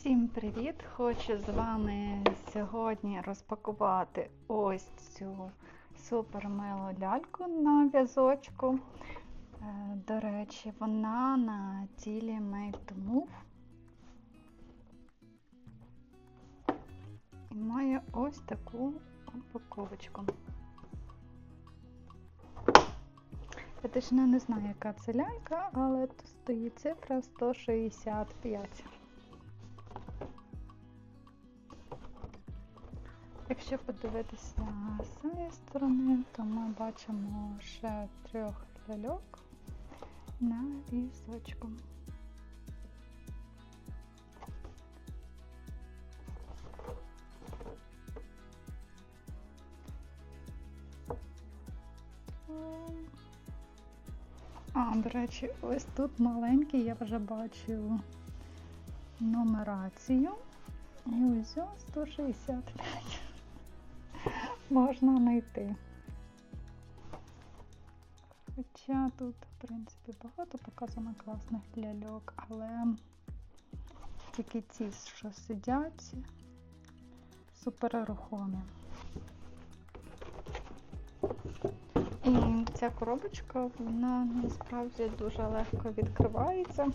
Всім привіт! Хочу з вами сьогодні розпакувати ось цю супер милу ляльку на в'язочку. Е, До речі, вона на тілі Made Move. І має ось таку упаковочку. Я точно не знаю, яка це лялька, але тут стоїть цифра 165. Якщо подивитися з цієї сторони, то ми бачимо ще трьох ляльок на візочку. А, до речі, ось тут маленький, я вже бачу нумерацію. І ось 165 можна знайти. Хоча тут, в принципі, багато показано класних ляльок, але тільки ці, що сидять, супер рухомі. І ця коробочка, вона насправді дуже легко відкривається.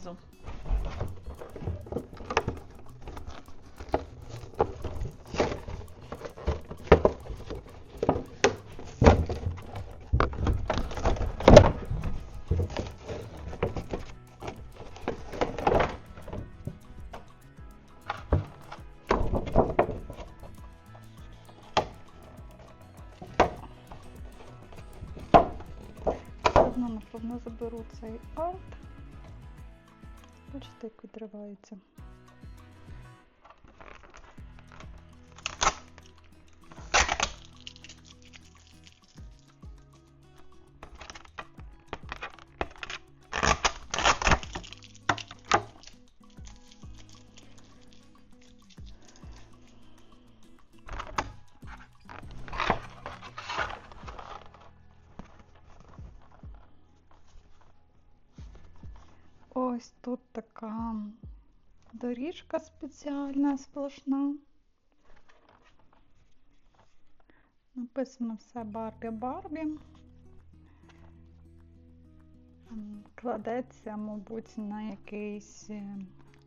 Знизу. Одно, заберу цей арт. Бачите, як відривається. Ось тут така доріжка спеціальна, сплошна. Написано все Барбі Барбі. Ем, Кладеться, мабуть, на якийсь е,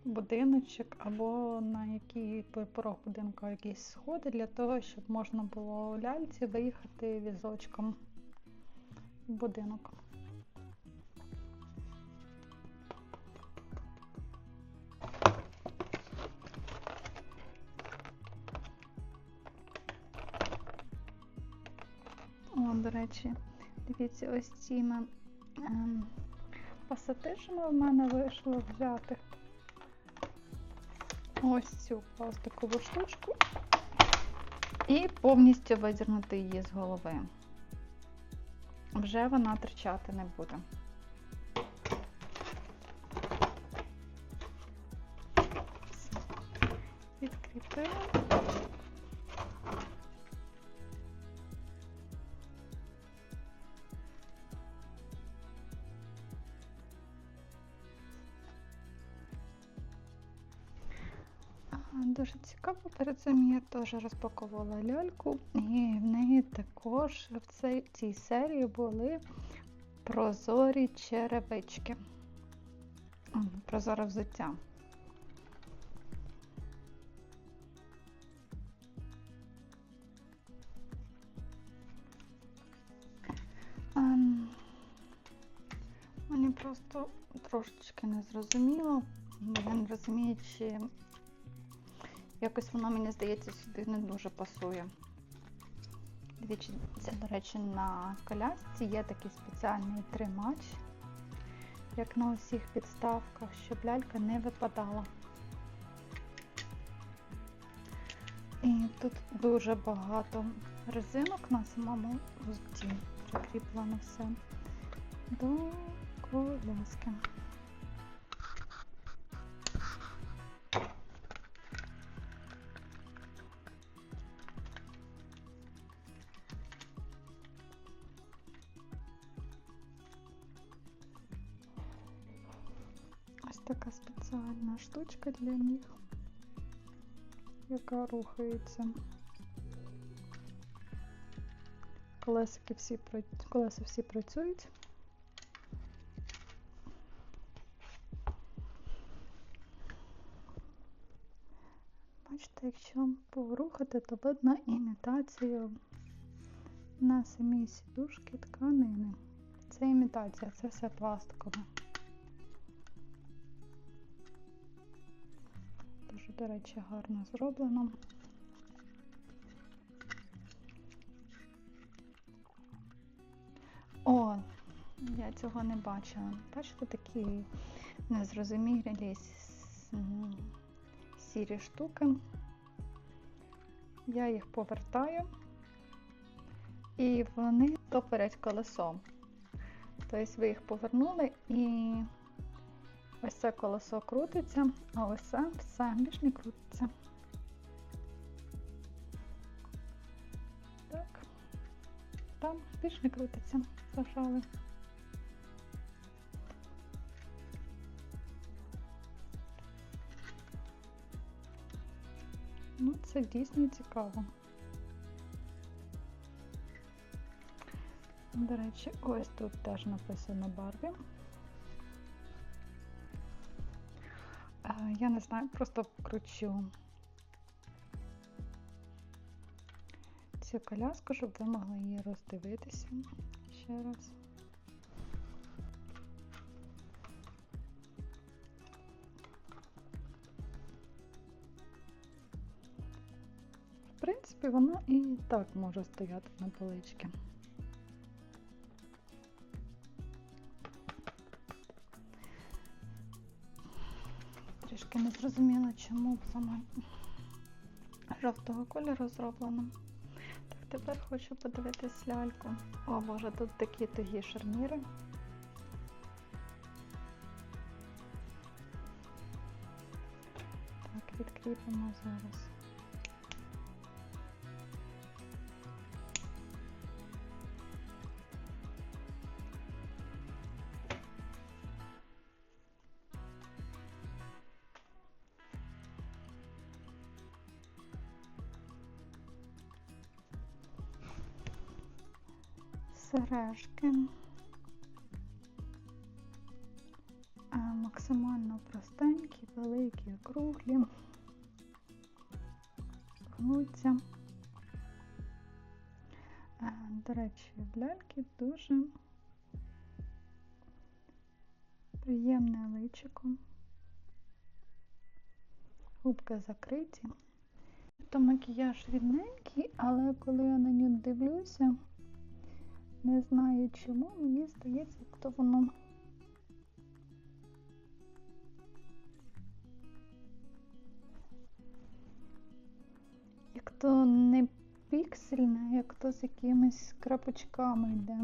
будиночок або на який порог будинку якісь сходи для того, щоб можна було у ляльці виїхати візочком в будинок. До речі, дивіться, ось цими ем, пасатижами в мене вийшло взяти ось цю пластикову штучку і повністю видірнути її з голови. Вже вона тричати не буде. Все. Цікаво. Перед цим я теж розпаковувала ляльку, і в неї також в цій, цій серії були прозорі черевички. Прозоре взуття. Ем, Мені просто трошечки не зрозуміло, я не розумію, чи Якось воно, мені здається, сюди не дуже пасує. Дивіться, це, до речі, на колясці є такий спеціальний тримач, як на усіх підставках, щоб лялька не випадала. І тут дуже багато резинок на самому взутті прикріплено все до коляски. Спеціальна для них, яка рухається. Колесики всі, колеса всі працюють. Бачите, якщо порухати, то видно імітацію на самій сідушки тканини. Це імітація, це все пластикове. До речі, гарно зроблено. О, я цього не бачила. Бачите, такі незрозумілі сірі штуки. Я їх повертаю, і вони топорять колесо. Тобто ви їх повернули і ось це колесо крутиться, а ось це все більш не крутиться. Так, там більш не крутиться, зажали. Ну, це дійсно цікаво. До речі, ось тут теж написано Барбі. Я не знаю, просто покручу цю коляску, щоб ви могли її роздивитися ще раз. В принципі, вона і так може стояти на поличці. Трішки не зрозуміла, чому саме жовтого кольору зроблено. Так, тепер хочу подивитись ляльку. О, боже, тут такі тугі шарніри. Так, відкріпимо зараз. Сережки. Максимально простенькі, великі, круглі, гнуться. До речі, в ляльки дуже приємне личико. Губки закриті. То макіяж рідненький, але коли я на нього дивлюся, не знаю чому, мені здається, як то воно як то не піксельне, як то з якимись крапочками йде.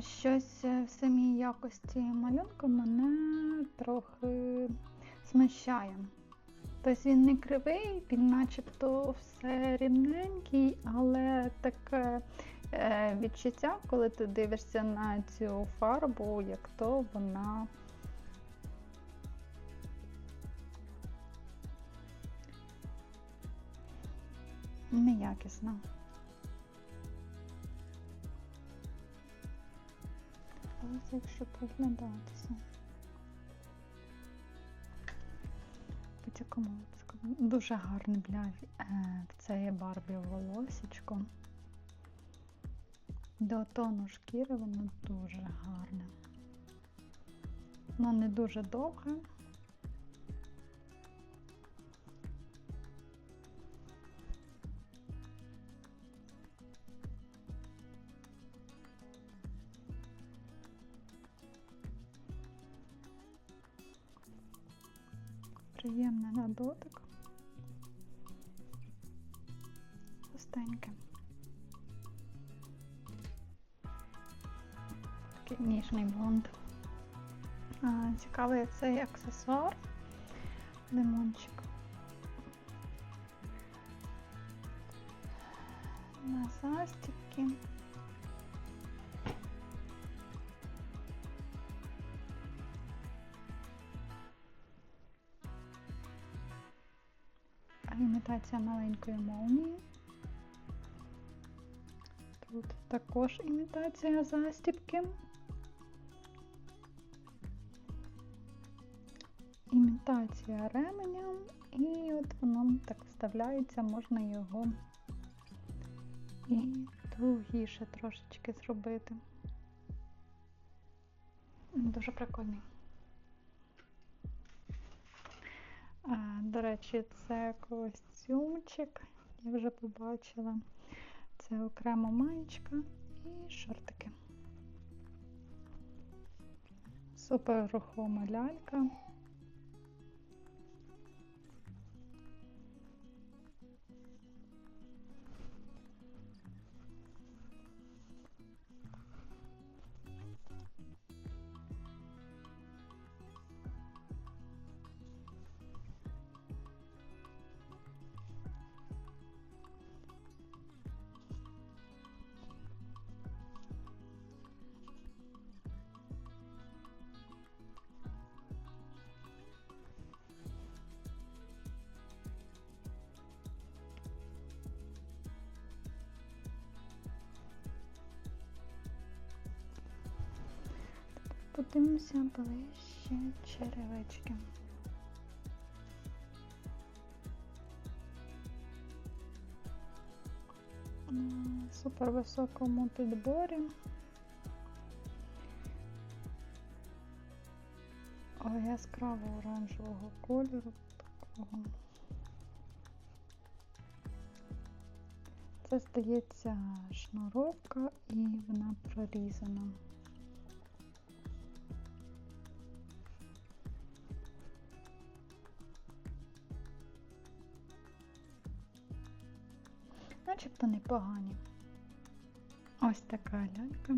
Щось в самій якості малюнку мене трохи смущає. Тобто він не кривий, він начебто все рівненький, але таке е, відчуття, коли ти дивишся на цю фарбу, як то вона неякісна. Якщо приглядатися. Будь-якому. Дуже гарне для це є Барбі волосічко. До тону шкіри воно дуже гарне. Воно не дуже довге. на дотик. Густеньке. Такий ніжний блонд. А, цікавий цей аксесуар, лимончик. На застібки. Імітація маленької молнії. Тут також імітація застібки. Імітація ременя, і от воно так вставляється, можна його і тугіше трошечки зробити. Дуже прикольний. До речі, це костюмчик, я вже побачила. Це окремо маєчка і шортики. Супер рухома лялька. Подивимося ближче черевички. На супервисокому підборі. О, яскраво оранжевого кольору такого. Це здається шнуровка і вона прорізана. Начебто непогані. Ось така лялька.